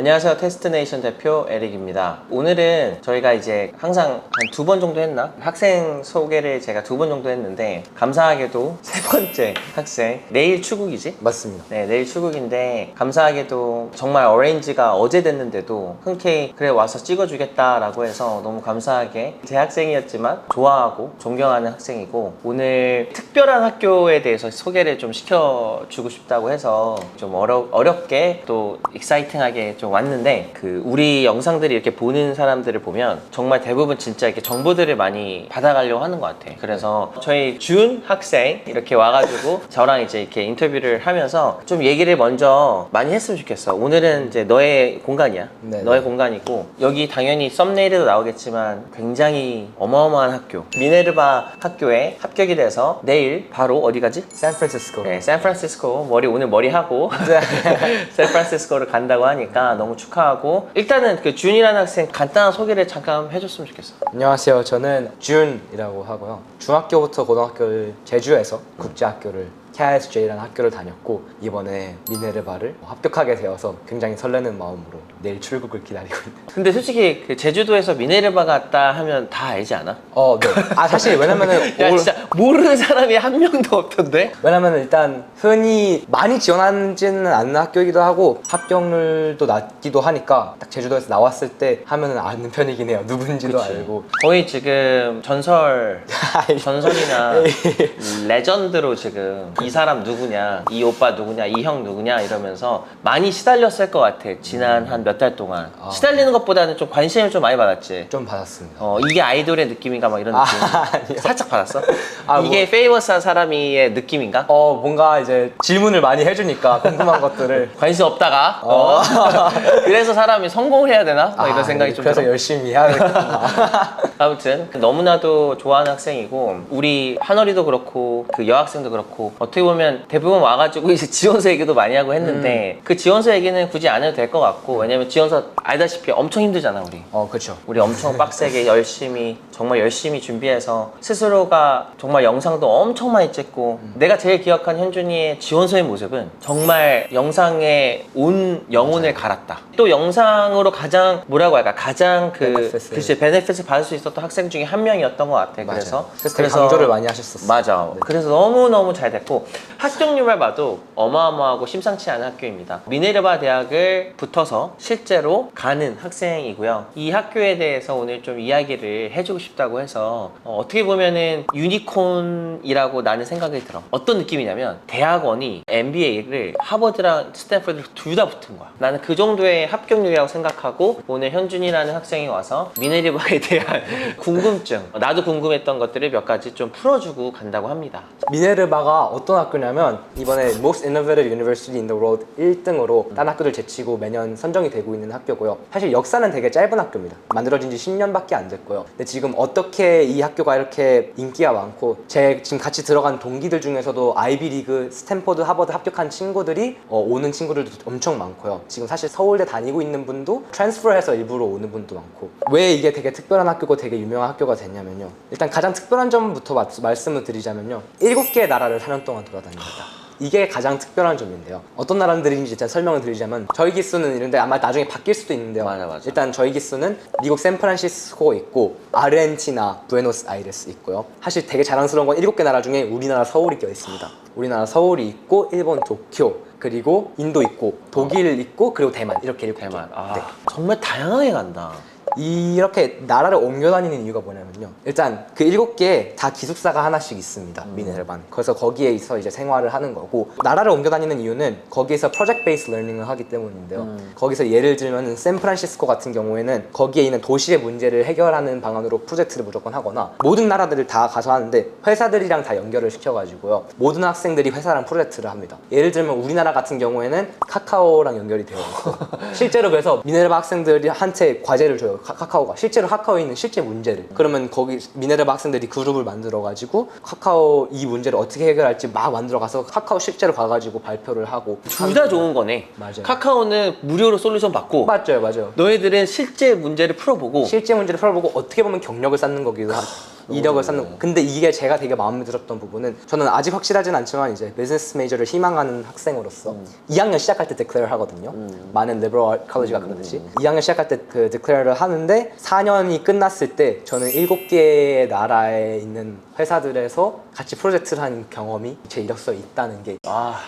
안녕하세요. 테스트네이션 대표 에릭입니다. 오늘은 저희가 이제 항상 한 두 번 정도 했나? 학생 소개를 제가 두 번 정도 했는데 감사하게도 세 번째 학생 내일 출국이지? 맞습니다. 네, 내일 출국인데 감사하게도 정말 어레인지가 어제 됐는데도 흔쾌히 그래 와서 찍어주겠다라고 해서 너무 감사하게 대학생이었지만 좋아하고 존경하는 학생이고 오늘 특별한 학교에 대해서 소개를 좀 시켜주고 싶다고 해서 좀 어려, 어렵게 또 익사이팅하게 좀 왔는데 그 우리 영상들이 이렇게 보는 사람들을 보면 정말 대부분 진짜 이렇게 정보들을 많이 받아가려고 하는 것 같아. 그래서 저희 준 학생 이렇게 와가지고 저랑 이제 이렇게 인터뷰를 하면서 좀 얘기를 먼저 많이 했으면 좋겠어. 오늘은 이제 너의 공간이야. 네, 너의 네. 공간이고 여기 당연히 썸네일에도 나오겠지만 굉장히 어마어마한 학교 미네르바 학교에 합격이 돼서 내일 바로 어디 가지? 샌프란시스코. 네, 샌프란시스코 머리 오늘 머리 하고 네. 샌프란시스코를 간다고 하니까 너무 축하하고 일단은 그 준이라는 학생 간단한 소개를 잠깐 해줬으면 좋겠어. 안녕하세요. 저는 준이라고 하고요. 중학교부터 고등학교를 제주에서 국제학교를 KSJ라는 학교를 다녔고 이번에 미네르바를 합격하게 되어서 굉장히 설레는 마음으로 내일 출국을 기다리고 있는. 근데 솔직히 그 제주도에서 미네르바 갔다 하면 다 알지 않아? 어, 네. 아 사실 왜냐면은 야 올- 진짜 모르는 사람이 한 명도 없던데? 왜냐면 일단 흔히 많이 지원하지는 않는 학교이기도 하고 합격률도 낮기도 하니까 딱 제주도에서 나왔을 때 하면은 아는 편이긴 해요. 누군지도 그치. 알고. 거의 지금 전설 전설이나 레전드로 지금 이 사람 누구냐 이 오빠 누구냐 이 형 누구냐 이러면서 많이 시달렸을 것 같아 지난 한 몇 달 동안 아. 시달리는 것보다는 좀 관심을 좀 많이 받았지 좀 받았습니다. 어 이게 아이돌의 느낌인가 막 이런 느낌 아. 살짝 받았어? 아, 뭐- 이게 페이머스한 사람이의 느낌인가? 어 뭔가 이제 질문을 많이 해주니까 궁금한 것들을 관심 없다가 어. 그래서 사람이 성공을 해야 되나? 막 이런 아, 생각이 좀 그래서 들어 열심히 해야겠구나. 아무튼 너무나도 좋아하는 학생이고 우리 한월이도 그렇고 그 여학생도 그렇고 어떻게 보면 대부분 와가지고 이제 지원서 얘기도 많이 하고 했는데 음. 그 지원서 얘기는 굳이 안 해도 될 것 같고 왜냐면 지원서 알다시피 엄청 힘들잖아 우리 어 그렇죠. 우리 엄청 빡세게 열심히 정말 열심히 준비해서 스스로가 정말 영상도 엄청 많이 찍고 내가 제일 기억하는 현준이의 지원서의 모습은 정말 영상에 온 영혼을 갈았다. 또 영상으로 가장 뭐라고 할까 가장 그 베네핏을. 글쎄 베네핏을 받을 수 있었던 학생 중에 한 명이었던 것 같아. 그래서. 그래서 되게 강조를 많이 하셨었어요. 맞아. 네. 그래서 너무 너무 잘 됐고 학종률만 봐도 어마어마하고 심상치 않은 학교입니다. 미네르바 대학을 붙어서 실제로 가는 학생이고요. 이 학교에 대해서 오늘 좀 이야기를 해주고 싶다고 해서 어, 떻게 보면은 유니콘이라고 나는 생각이 들어. 어떤 느낌이냐면 대학원이 MBA를 하버드랑 스탠퍼드 둘다 붙은 거야. 나는 그 정도의 합격률이라고 생각하고 오늘 현준이라는 학생이 와서 미네르바에 대한 궁금증, 나도 궁금했던 것들을 몇 가지 좀 풀어주고 간다고 합니다. 미네르바가 어떤 학교냐면 이번에 Most Innovative University in the World 1등으로 딴 학교들 제치고 매년 선정이 되고 있는 학교고요. 사실 역사는 되게 짧은 학교입니다. 만들어진 지 10년밖에 안 됐고요. 근데 지금 어떻게 이 학교가 이렇게 인기가 많고 제 지금 같이 들어간 동기들 중에서도 아이비리그, 스탠포드, 하버드 합격한 친구들이 어, 오는 친구들도 엄청 많고요. 지금 사실 서울대 다니고 있는 분도 트랜스퍼해서 일부러 오는 분도 많고 왜 이게 되게 특별한 학교고 되게 유명한 학교가 됐냐면요. 일단 가장 특별한 점부터 마- 말씀을 드리자면요. 일곱 개의 나라를 4년 동안 돌아다닙니다. 이게 가장 특별한 점인데요. 어떤 나라들인지 일단 설명을 드리자면 저희 기수는 이런데 아마 나중에 바뀔 수도 있는데요. 맞아, 맞아. 일단 저희 기수는 미국 샌프란시스코 있고 아르헨티나, 부에노스아이레스 있고요. 사실 되게 자랑스러운 건 일곱 개 나라 중에 우리나라 서울이 껴 있습니다. 우리나라 서울이 있고 일본 도쿄 그리고 인도 있고 독일 있고 그리고 대만 이렇게 일곱 개. 대만. 아, 네. 정말 다양하게 간다. 이렇게 나라를 옮겨 다니는 이유가 뭐냐면요. 일단 그 일곱 개에 다 기숙사가 하나씩 있습니다. 미네르반. 그래서 거기에서 이제 생활을 하는 거고 나라를 옮겨 다니는 이유는 거기에서 프로젝트 베이스 러닝을 하기 때문인데요. 음. 거기서 예를 들면 샌프란시스코 같은 경우에는 거기에 있는 도시의 문제를 해결하는 방안으로 프로젝트를 무조건 하거나 모든 나라들을 다 가서 하는데 회사들이랑 다 연결을 시켜가지고요. 모든 학생들이 회사랑 프로젝트를 합니다. 예를 들면 우리나라 같은 경우에는 카카오랑 연결이 되어 있고 실제로 그래서 미네르바 학생들한테 과제를 줘요. 카- 카카오가 실제로 카카오에 있는 실제 문제를 그러면 거기 미네르바 학생들이 그룹을 만들어 가지고 카카오 이 문제를 어떻게 해결할지 막 만들어 가서 카카오 실제로 가가지고 발표를 하고 둘 다 좋은 거네. 맞아요. 카카오는 무료로 솔루션 받고 맞아요 맞아요 너희들은 실제 문제를 풀어보고 실제 문제를 풀어보고 어떻게 보면 경력을 쌓는 거기도 하죠 이력을 쌓는 근데 이게 제가 되게 마음에 들었던 부분은 저는 아직 확실하진 않지만 이제 비즈니스 메이저를 희망하는 학생으로서 2학년 시작할 때 디클레어 하거든요. 많은 리버럴 컬리지가 그러듯이 2학년 시작할 때그 디클레어를 하는데 4년이 끝났을 때 저는 7개의 나라에 있는 회사들에서 같이 프로젝트를 한 경험이 제 이력서에 있다는 게 아.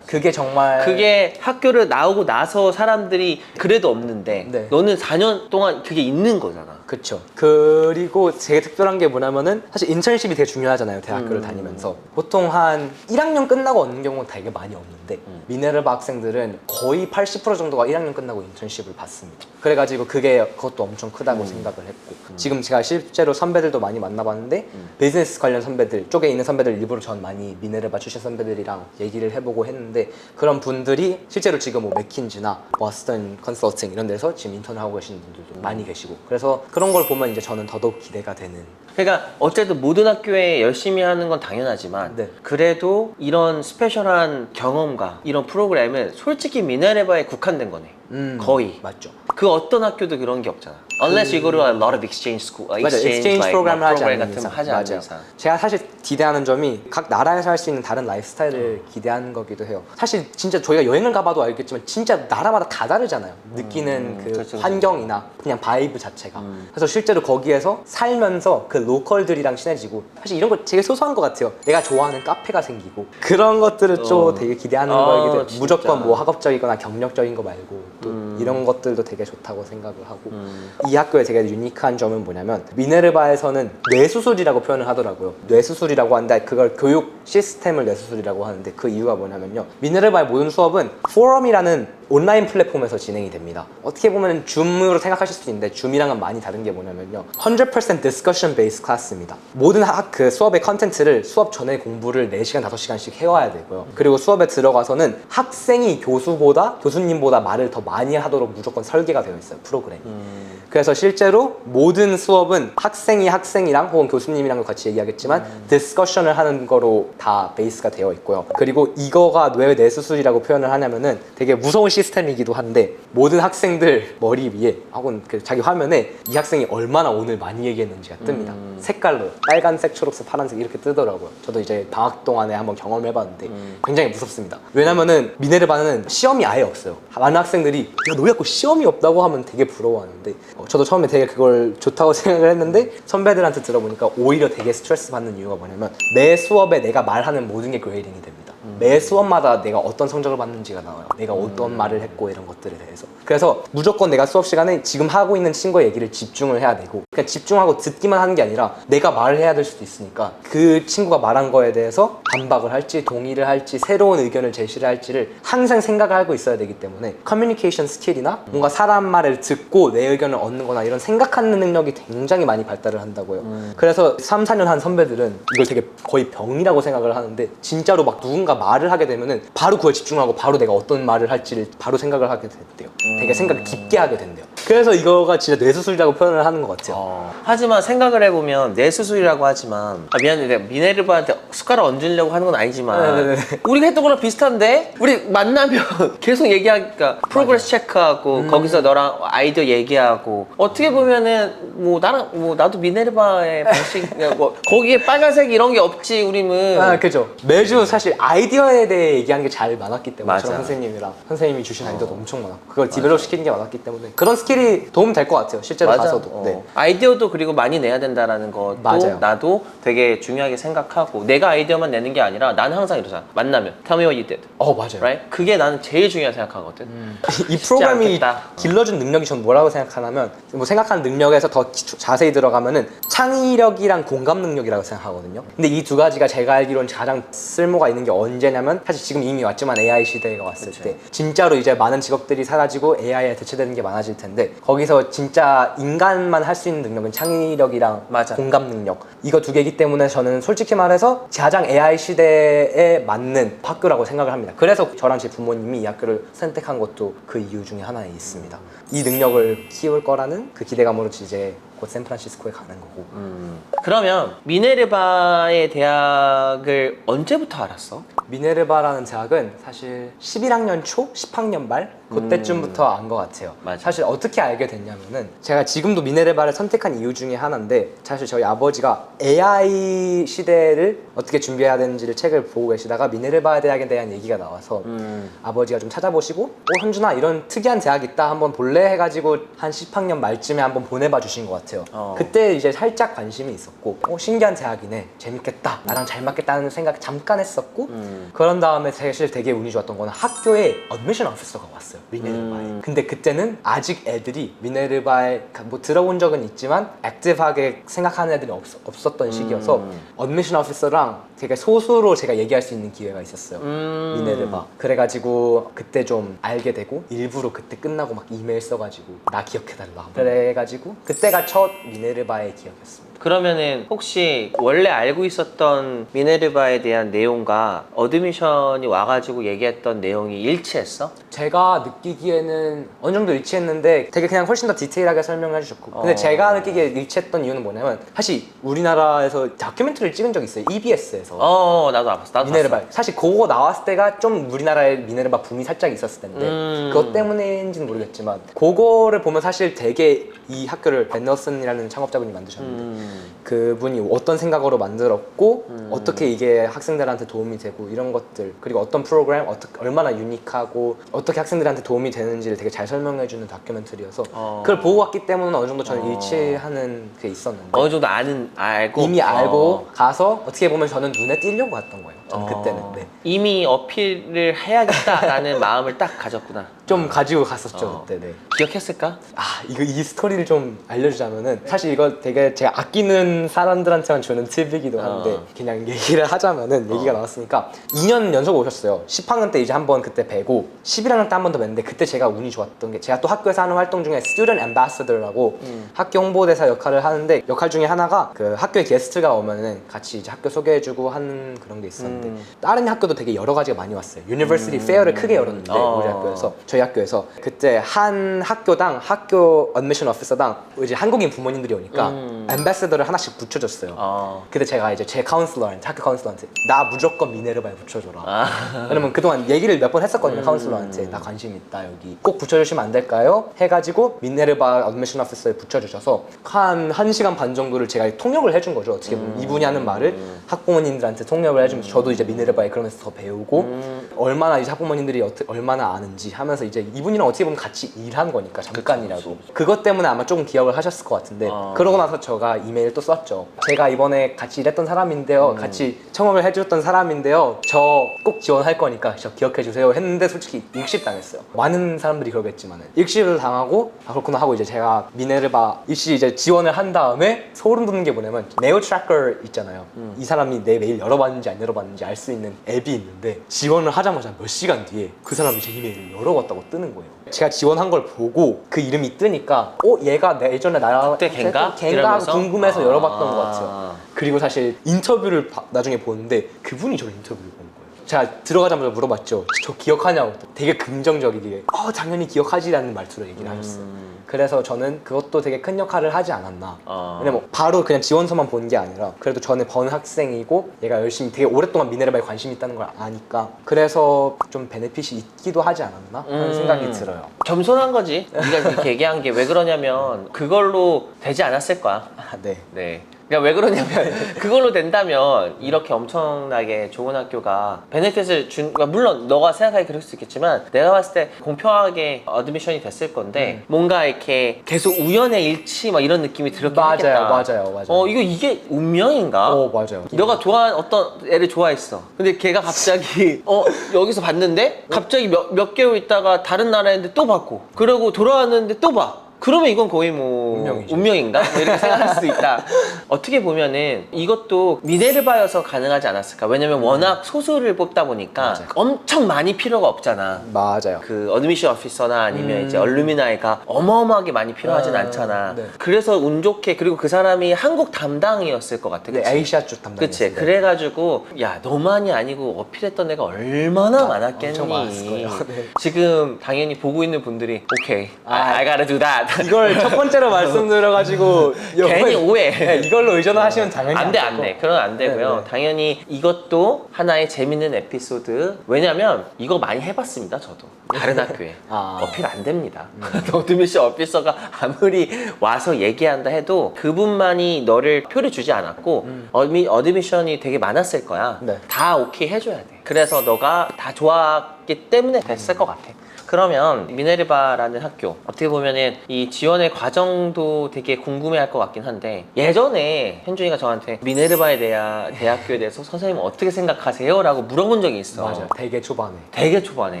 그게 정말 그게 학교를 나오고 나서 사람들이 그래도 없는데 네. 너는 4년 동안 그게 있는 거잖아. 그쵸. 그리고 되게 특별한 게 뭐냐면은 사실 인턴십이 되게 중요하잖아요. 대학교를 음. 다니면서. 보통 한 1학년 끝나고 얻는 경우는 되게 많이 없는데 음. 미네르바 학생들은 거의 80% 정도가 1학년 끝나고 인턴십을 받습니다. 그래가지고 그게 그것도 엄청 크다고 음. 생각을 했고 지금 제가 실제로 선배들도 많이 만나봤는데 음. 비즈니스 관련 선배들 쪽에 있는 선배들 일부러 전 많이 미네르바 출신 선배들이랑 얘기를 해보고 했는데 그런 분들이 실제로 지금 뭐 맥킨지나 버스턴 컨설팅 이런 데서 지금 인턴을 하고 계시는 분들도 많이 계시고 그래서 그런 걸 보면 이제 저는 더더욱 기대가 되는 그러니까 어쨌든 모든 학교에 열심히 하는 건 당연하지만 네. 그래도 이런 스페셜한 경험과 이런 프로그램은 솔직히 미네르바에 국한된 거네. 음, 거의. 맞죠. 그 어떤 학교도 그런 게 없잖아. Unless you go to a lot of exchange school, uh, 맞아, exchange, like, 프로그램을 막 하지 프로그램 않는 같은 이상. 거 하지 않는 맞아요. 이상. 제가 사실 기대하는 점이 각 나라에서 할 수 있는 다른 라이프스타일을 기대하는 거기도 해요. 사실 진짜 저희가 여행을 가봐도 알겠지만 진짜 나라마다 다 다르잖아요. 느끼는 그 그렇죠, 그렇죠. 환경이나 그냥 바이브 자체가. 그래서 실제로 거기에서 살면서 그 로컬들이랑 친해지고 사실 이런 거 되게 소소한 것 같아요. 내가 좋아하는 카페가 생기고 그런 것들을 좀 어. 되게 기대하는 해요. 진짜. 무조건 뭐 학업적이거나 경력적인 거 말고 또 음. 이런 것들도 되게 좋다고 생각을 하고 음. 이 학교의 되게 유니크한 점은 뭐냐면 미네르바에서는 뇌수술이라고 표현을 하더라고요. 뇌수술이라고 하는데 그걸 교육 시스템을 뇌수술이라고 하는데 그 이유가 뭐냐면요. 미네르바의 모든 수업은 포럼이라는 온라인 플랫폼에서 진행이 됩니다. 어떻게 보면 줌으로 생각하실 수 있는데 줌이랑은 많이 다른 게 뭐냐면요. 100% discussion based 클래스입니다. 모든 학, 그 수업의 컨텐츠를 수업 전에 공부를 4시간, 5시간씩 해와야 되고요. 그리고 수업에 들어가서는 학생이 교수보다, 교수님보다 말을 더 많이 하도록 무조건 설계가 되어 있어요. 프로그램이. 음. 그래서 실제로 모든 수업은 학생이 학생이랑 혹은 교수님이랑 같이 얘기하겠지만 디스커션을 하는 거로 다 베이스가 되어 있고요. 그리고 이거가 왜 뇌수술이라고 표현을 하냐면은 되게 무서운 시스템이기도 한데 모든 학생들 머리 위에 혹은 그 자기 화면에 이 학생이 얼마나 오늘 많이 얘기했는지가 뜹니다. 음. 색깔로 빨간색, 초록색, 파란색 이렇게 뜨더라고요. 저도 이제 방학 동안에 한번 경험해봤는데 음. 굉장히 무섭습니다. 왜냐면은 미네르바는 시험이 아예 없어요. 많은 학생들이 야, 너 자꾸 시험이 없다고 하면 되게 부러워하는데 어, 저도 처음에 되게 그걸 좋다고 생각을 했는데 선배들한테 들어보니까 오히려 되게 스트레스 받는 이유가 뭐냐면 매 수업에 내가 말하는 모든 게 그레이딩이 됩니다. 매 수업마다 내가 어떤 성적을 받는지가 나와요. 내가 어떤 말을 했고 이런 것들에 대해서. 그래서 무조건 내가 수업 시간에 지금 하고 있는 친구의 얘기를 집중을 해야 되고 그냥 집중하고 듣기만 하는 게 아니라 내가 말을 해야 될 수도 있으니까 그 친구가 말한 거에 대해서 반박을 할지 동의를 할지 새로운 의견을 제시를 할지를 항상 생각을 하고 있어야 되기 때문에 커뮤니케이션 스킬이나 뭔가 사람 말을 듣고 내 의견을 얻는 거나 이런 생각하는 능력이 굉장히 많이 발달을 한다고요. 그래서 3, 4년 한 선배들은 이걸 되게 거의 병이라고 생각을 하는데 진짜로 막 누군가 말을 하게 되면은 바로 그걸 집중하고 바로 내가 어떤 말을 할지를 바로 생각을 하게 된대요. 되게 생각 깊게 하게 된대요. 그래서 이거가 진짜 뇌수술이라고 표현을 하는 것 같아요. 어. 하지만 생각을 해보면 내 수술이라고 하지만 아, 미안해 내가 미네르바한테 숟가락 얹으려고 하는 건 아니지만 네네네. 우리가 했던 거랑 비슷한데 우리 만나면 계속 얘기하니까 프로그레스 체크하고 음. 거기서 너랑 아이디어 얘기하고 어떻게 보면은 뭐 나랑 뭐 나도 미네르바의 방식 뭐 거기에 빨간색 이런 게 없지 우리는 아, 그죠. 매주 사실 아이디어에 대해 얘기하는 게잘 많았기 때문에 맞아. 저랑 선생님이랑 선생님이 주신 아이디어도 엄청 많았고 그걸 디벨롭 시키는 게 많았기 때문에 그런 스킬 이 도움 될 것 같아요. 실제로 맞아. 가서도. 어. 네. 아이디어도 그리고 많이 내야 된다라는 것도 맞아요. 나도 되게 중요하게 생각하고 내가 아이디어만 내는 게 아니라 나는 항상 이러잖아 만나면 Tell me what you did 어 맞아요. right? 그게 나는 제일 중요하게 생각하거든 이 프로그램이 않겠다. 길러준 능력이 전 뭐라고 생각하냐면 뭐 생각하는 능력에서 더 기- 자세히 들어가면은 창의력이랑 공감 능력이라고 생각하거든요. 근데 이 두 가지가 제가 알기로는 가장 쓸모가 있는 게 언제냐면 사실 지금 이미 왔지만 AI 시대가 왔을. 때 진짜로 이제 많은 직업들이 사라지고 AI에 대체되는 게 많아질 텐데 거기서 진짜 인간만 할 수 있는 능력은 창의력이랑 맞아. 공감 능력 이거 두 개이기 때문에 저는 솔직히 말해서 가장 AI 시대에 맞는 학교라고 생각을 합니다. 그래서 저랑 제 부모님이 이 학교를 선택한 것도 그 이유 중에 하나에 있습니다. 이 능력을 키울 거라는 그 기대감으로 이제 곧 샌프란시스코에 가는 거고 음. 그러면 미네르바의 대학을 언제부터 알았어? 미네르바라는 대학은 사실 11학년 초, 10학년 말 그때쯤부터 안 것 같아요. 음. 맞아. 사실 어떻게 알게 됐냐면은 제가 지금도 미네르바를 선택한 이유 중에 하나인데 사실 저희 아버지가 AI 시대를 어떻게 준비해야 되는지를 책을 보고 계시다가 미네르바 대학에 대한 얘기가 나와서 음. 아버지가 좀 찾아보시고 어 현준아 이런 특이한 대학 있다 한번 볼래 해가지고 한 10학년 말쯤에 한번 보내봐 주신 것 같아요 어. 그때 이제 살짝 관심이 있었고 어 신기한 대학이네 재밌겠다 나랑 잘 맞겠다는 생각 잠깐 했었고 음. 그런 다음에 사실 되게 운이 좋았던 거는 학교에 어드미션 오피서가 왔어요 미네르바에 음. 근데 그때는 아직 애들이 미네르바에 뭐 들어본 적은 있지만 액티브하게 생각하는 애들이 없, 없었던 시기여서 음. 어드미션 오피서랑 되게 소수로 제가 얘기할 수 있는 기회가 있었어요 음. 미네르바 그래가지고 그때 좀 알게 되고 일부러 그때 끝나고 막 이메일 써가지고 나 기억해달라 그래가지고 그때가 첫 미네르바의 기억이었습니다 그러면은 혹시 원래 알고 있었던 미네르바에 대한 내용과 어드미션이 와가지고 얘기했던 내용이 일치했어? 제가 느끼기에는 어느 정도 일치했는데 되게 그냥 훨씬 더 디테일하게 설명해 주셨고 근데 어. 제가 느끼기에 일치했던 이유는 뭐냐면 사실 우리나라에서 다큐멘터리를 찍은 적이 있어요 EBS에서 어 나도 알았어 나도 미네르바 봤어. 사실 그거 나왔을 때가 좀 우리나라에 미네르바 붐이 살짝 있었을 텐데 음. 그것 때문인지는 모르겠지만 그거를 보면 사실 되게 이 학교를 벤너슨이라는 창업자분이 만드셨는데 음. 그분이 어떤 생각으로 만들었고 음. 어떻게 이게 학생들한테 도움이 되고 이런 것들 그리고 어떤 프로그램 어떻게 얼마나 유니크하고 어 떻게 학생들한테 도움이 되는지를 되게 잘 설명해주는 다큐멘터리여서 어. 그걸 보고 왔기 때문에 어느 정도 저는 어. 일치하는 게 있었는데 어느 정도 아는 알고 이미 알고 어. 가서 어떻게 보면 저는 눈에 띄려고 갔던 거예요. 저는 그때는 어. 네. 이미 어필을 해야겠다라는 마음을 딱 가졌구나. 좀 가지고 갔었죠 어. 그때. 네. 기억했을까? 아 이거 이 스토리를 좀 알려주자면은 사실 이거 되게 제가 아끼는 사람들한테만 주는 팁이기도 한데 어. 그냥 얘기를 하자면은 얘기가 나왔으니까 2년 연속 오셨어요 10학년 때 이제 한번 그때 뵈고 11학년 때한번 더 뵀는데 그때 제가 운이 좋았던 게 제가 또 학교에서 하는 활동 중에 Student Ambassador라고 음. 학교 홍보대사 역할을 하는데 역할 중에 하나가 그 학교에 게스트가 오면은 같이 이제 학교 소개해주고 하는 그런 게 있었는데 음. 다른 학교도 되게 여러 가지가 많이 왔어요 유니버시티 페어를 크게 열었는데 어. 우리 학교에서 저희 학교에서 그때 한 학교당 학교 어드미션 오피서당 이제 한국인 부모님들이 오니까 음. 엠베서더를 하나씩 붙여줬어요. 어. 근데 제가 이제 제 카운슬러한테 학교 카운슬러한테 나 무조건 미네르바에 붙여줘라. 아. 왜냐면 그동안 얘기를 몇 번 했었거든요 음. 카운슬러한테 나 관심 있다 여기 꼭 붙여주시면 안 될까요? 해가지고 미네르바 어드미션 오피서에 붙여주셔서 한 1시간 반 정도를 제가 통역을 해준 거죠 어떻게 보면 음. 이분이 하는 말을 학부모님들한테 통역을 해주면서 저도 이제 미네르바에 그러면서 더 배우고 음. 얼마나 이제 학부모님들이 어떻게 얼마나 아는지 하면서 이제 이분이랑 어떻게 보면 같이 일한 거니까 잠깐이라도 그것 때문에 아마 조금 기억을 하셨을 것 같은데 어. 그러고 나서 제가 이메일 또 썼죠 제가 이번에 같이 일했던 사람인데요 음. 같이 청업을 해줬던 사람인데요 저 꼭 지원할 거니까 저 기억해 주세요 했는데 솔직히 일십 당했어요 많은 사람들이 그러겠지만 일십을 당하고 아 그렇구나 하고 이제 제가 미네르바 일시 이제 지원을 한 다음에 소름 돋는 게 뭐냐면 네오 트래커 있잖아요 음. 이 사람이 내 메일 열어봤는지 안 열어봤는지 알 수 있는 앱이 있는데 지원을 하자마자 몇 시간 뒤에 그 사람이 제 이메일을 열어봤다고 뜨는 거예요. 제가 지원한 걸 보고 그 이름이 뜨니까 어 얘가 내 예전에 나랑 그때 걘가? 걘가 이러면서? 궁금해서 아. 열어봤던 것 같아요. 그리고 사실 인터뷰를 바- 나중에 보는데 그분이 저를 인터뷰를 본 거예요. 제가 들어가자마자 물어봤죠. 저 기억하냐고. 되게 긍정적이게 어 당연히 기억하지라는 말투로 얘기를 하셨어요. 음. 그래서 저는 그것도 되게 큰 역할을 하지 않았나. 어. 왜냐면 바로 그냥 지원서만 본 게 아니라 그래도 저는 번 학생이고 얘가 열심히 되게 오랫동안 미네르바에 관심 있다는 걸 아니까 그래서 좀 베네핏이 있기도 하지 않았나 하는 음. 생각이 들어요. 겸손한 거지. 네가 이렇게 얘기한 게 왜 그러냐면 그걸로 되지 않았을 거야. 아, 네. 네. 그러니까 왜 그러냐면 그걸로 된다면 이렇게 엄청나게 좋은 학교가 베네핏을 준 그러니까 물론 너가 생각하기 그럴 수 있겠지만 내가 봤을 때 공평하게 어드미션이 됐을 건데 뭔가 이렇게 계속 우연의 일치 막 이런 느낌이 들었긴 맞아요, 했겠다. 맞아요, 맞아요. 어 이거 이게 운명인가? 어 맞아요. 너가 좋아하는 어떤 애를 좋아했어. 근데 걔가 갑자기 어 여기서 봤는데 갑자기 몇, 몇 개월 있다가 다른 나라인데 또 봤고 그러고 돌아왔는데 또 봐. 그러면 이건 거의 뭐 운명이죠. 운명인가? 뭐 이렇게 생각할 수도 있다. 어떻게 보면은 이것도 미네르바여서 가능하지 않았을까? 왜냐면 워낙 소수를 뽑다 보니까 맞아요. 엄청 많이 필요가 없잖아. 맞아요. 그 어드미션 오피서나 아니면 음. 이제 얼루미나이가 어마어마하게 많이 필요하진 아, 않잖아. 네. 그래서 운 좋게 그리고 그 사람이 한국 담당이었을 것 같아. 네, 그치? 아이샤 쪽 담당이었어요. 그치 그래가지고 야 너만이 아니고 어필했던 애가 얼마나 아, 많았겠니 많았을 거예요. 네. 지금 당연히 보고 있는 분들이 오케이 아. I gotta do that 이걸 첫 번째로 말씀드려가지고 괜히 오해. 네, 이걸로 의존하시면 당연히 안 돼, 안. 돼. 그건 안 되고요. 네, 네. 당연히 이것도 하나의 재밌는 에피소드. 왜냐면 이거 많이 해봤습니다, 저도. 다른 학교에. 아. 어필 안 됩니다. 어드미션 어피서가 아무리 와서 얘기한다 해도 그분만이 너를 표를 주지 않았고 어드미, 어드미션이 되게 많았을 거야. 네. 다 오케이 해줘야 돼. 그래서 너가 다 좋았기 때문에 됐을 것 같아. 그러면 미네르바라는 학교 어떻게 보면은 이 지원의 과정도 되게 궁금해할 것 같긴 한데 예전에 현준이가 저한테 미네르바에 대한 대학교에 대해서 선생님 어떻게 생각하세요? 라고 물어본 적이 있어 맞아요. 되게 초반에. 되게 초반에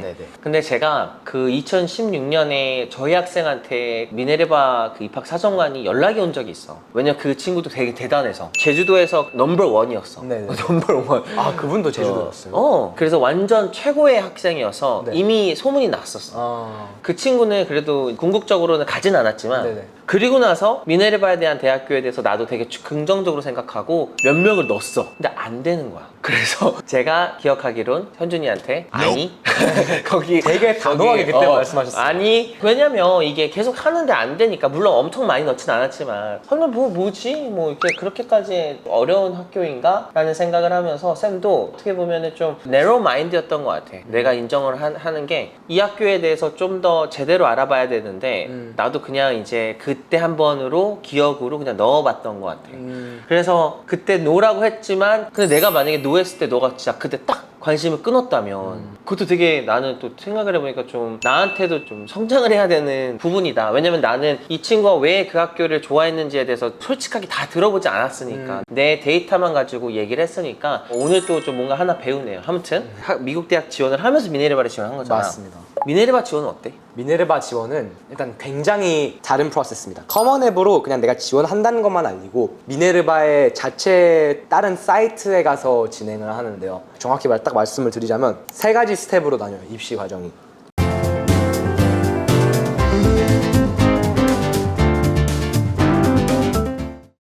네네. 근데 제가 그 2016년에 저희 학생한테 미네르바 그 입학 사정관이 연락이 온 적이 있어 왜냐면 그 친구도 되게 대단해서 제주도에서 넘버 원이었어 네네. 넘버 원 아 그분도 제주도였어요. 어, 그래서 완전 최고의 학생이어서 네. 이미 소문이 났 었어. 아, 그 친구는 그래도 궁극적으로는 가진 않았지만 네네. 그리고 나서 미네르바에 대한 대학교에 대해서 나도 되게 주- 긍정적으로 생각하고 몇 명을 넣었어. 근데 안 되는 거야. 그래서 제가 기억하기론 현준이한테 아니 거기 되게 단호하게 그때 말씀하셨어요. 아니 왜냐면 이게 계속 하는데 안 되니까 물론 엄청 많이 넣진 않았지만 설마 뭐 뭐지 뭐 이렇게 그렇게까지 어려운 학교인가 라는 생각을 하면서 쌤도 어떻게 보면은 좀 네로 마인드였던 것 같아 내가 인정을 하, 하는 게 이 학교에 대해서 좀 더 제대로 알아봐야 되는데 음. 나도 그냥 이제 그때 한 번으로 기억으로 그냥 넣어봤던 것 같아 음, 그래서 그때 노라고 했지만 근데 내가 만약에 노했을 때 너가 진짜 그때 딱 관심을 끊었다면 그것도 되게 나는 또 생각을 해보니까 좀 나한테도 좀 성장을 해야 되는 부분이다. 왜냐면 나는 이 친구가 왜 그 학교를 좋아했는지에 대해서 솔직하게 다 들어보지 않았으니까 내 데이터만 가지고 얘기를 했으니까 오늘 또 좀 뭔가 하나 배우네요. 아무튼 하- 미국 대학 지원을 하면서 미네르바를 지원한 거잖아 맞습니다. 미네르바 지원은 어때? 미네르바 지원은 일단 굉장히 다른 프로세스입니다. 커먼 앱으로 그냥 내가 지원한다는 것만 알리고 미네르바의 자체 다른 사이트에 가서 진행을 하는데요. 정확히 말, 딱 말씀을 드리자면 세 가지 스텝으로 나뉘어요. 입시 과정이.